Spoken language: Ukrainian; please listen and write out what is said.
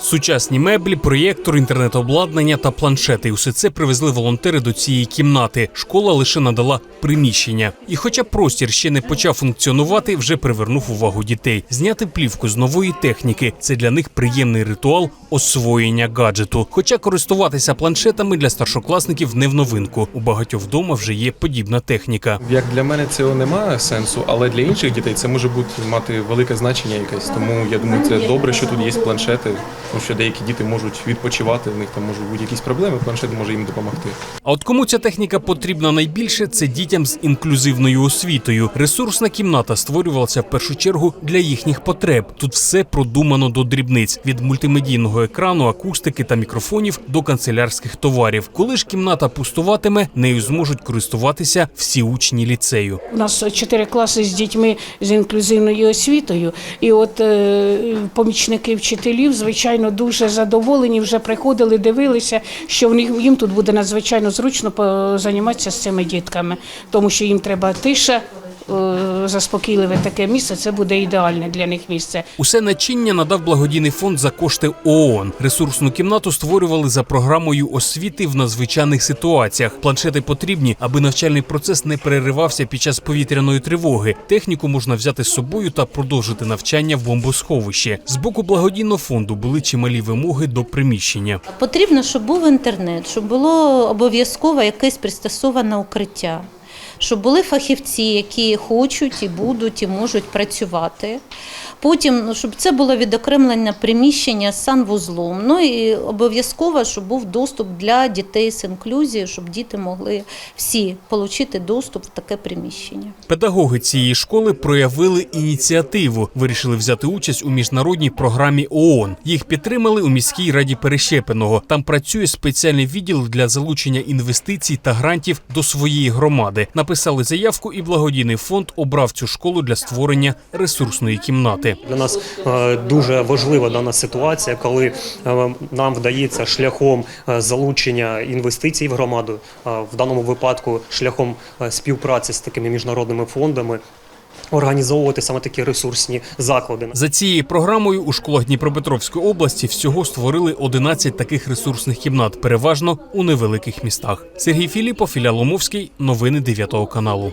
Сучасні меблі, проєктор, інтернет-обладнання та планшети. Усе це привезли волонтери до цієї кімнати. Школа лише надала приміщення. І хоча простір ще не почав функціонувати, вже привернув увагу дітей. Зняти плівку з нової техніки це для них приємний ритуал освоєння гаджету. Хоча користуватися планшетами для старшокласників не в новинку. У багатьох вдома вже є подібна техніка. Як для мене цього немає сенсу, але для інших дітей це може бути мати велике значення якесь. Тому я думаю, це добре, що тут є планшети, тому що деякі діти можуть відпочивати, в них там можуть бути якісь проблеми, планшет може їм допомогти. А от кому ця техніка потрібна найбільше, це дітям з інклюзивною освітою. Ресурсна кімната створювалася в першу чергу для їхніх потреб. Тут все продумано до дрібниць від мультимедійного екрану, акустики та мікрофонів до канцелярських товарів. Коли ж кімната пустуватиме, нею зможуть користуватися всі учні ліцею. У нас чотири класи з дітьми з інклюзивною освітою, і от е, помічники вчителів, звичайно, дуже задоволені. Вже приходили, дивилися, що в них їм тут буде надзвичайно зручно займатися з цими дітками, тому що їм треба тиша. Е, Заспокійливе таке місце, це буде ідеальне для них місце. Усе начиння надав благодійний фонд за кошти ООН. Ресурсну кімнату створювали за програмою освіти в надзвичайних ситуаціях. Планшети потрібні, аби навчальний процес не переривався під час повітряної тривоги. Техніку можна взяти з собою та продовжити навчання в бомбосховищі. З боку благодійного фонду були чималі вимоги до приміщення. Потрібно, щоб був інтернет, щоб було обов'язково якесь пристосоване укриття, щоб були фахівці, які хочуть і будуть, і можуть працювати. Потім, ну, щоб це було відокремлене приміщення з санвузлом. Ну і обов'язково, щоб був доступ для дітей з інклюзією, щоб діти могли всі отримати доступ в таке приміщення. Педагоги цієї школи проявили ініціативу, вирішили взяти участь у міжнародній програмі ООН. Їх підтримали у міській раді Перещепиного. Там працює спеціальний відділ для залучення інвестицій та грантів до своєї громади. Написали заявку, і благодійний фонд обрав цю школу для створення ресурсної кімнати. Для нас е, дуже важлива дана ситуація, коли е, нам вдається шляхом е, залучення інвестицій в громаду, в даному випадку шляхом співпраці з такими міжнародними фондами. Організовувати саме такі ресурсні заклади. За цією програмою у школах Дніпропетровської області всього створили 11 таких ресурсних кімнат, переважно у невеликих містах. Сергій Філіпов, Ілля Ломовський. Новини 9 каналу.